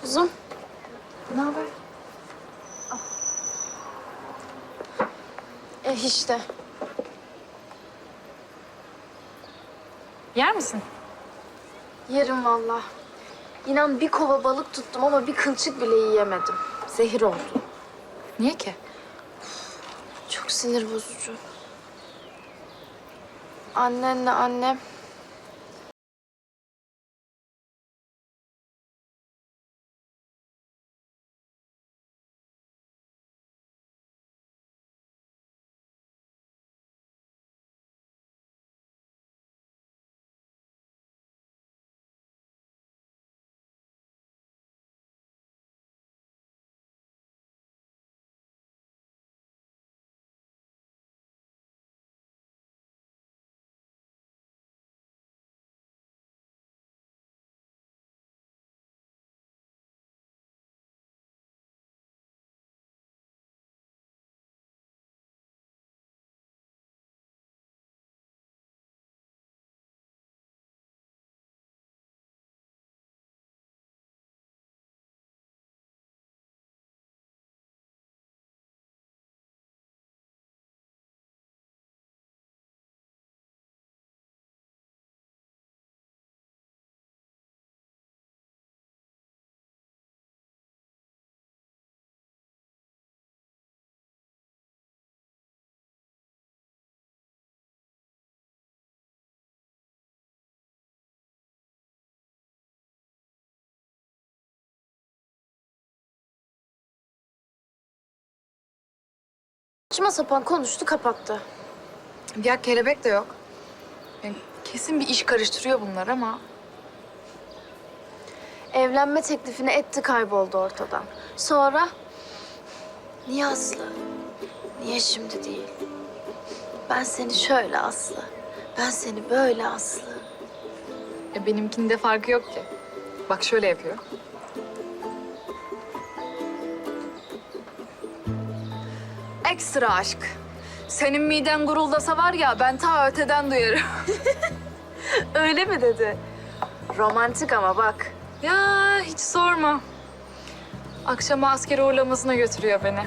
Kuzum. Ne haber? E işte. Yer misin? Yerim valla. İnan bir kova balık tuttum ama bir kılçık bile yiyemedim. Zehir oldu. Niye ki? Çok sinir bozucu. Annenle annem saçma sapan konuştu kapattı. Ya kelebek de yok. Yani kesin bir iş karıştırıyor bunlar ama... Evlenme teklifini etti kayboldu ortadan. Sonra niye Aslı? Niye şimdi değil? Ben seni şöyle Aslı. Ben seni böyle Aslı. E, benimkinde farkı yok ki. Bak şöyle yapıyor. Ekstra aşk. Senin miden guruldasa var ya ben ta öteden duyarım. Öyle mi dedi? Romantik ama bak. ya hiç sorma. Akşama askeri uğurlamasına götürüyor beni.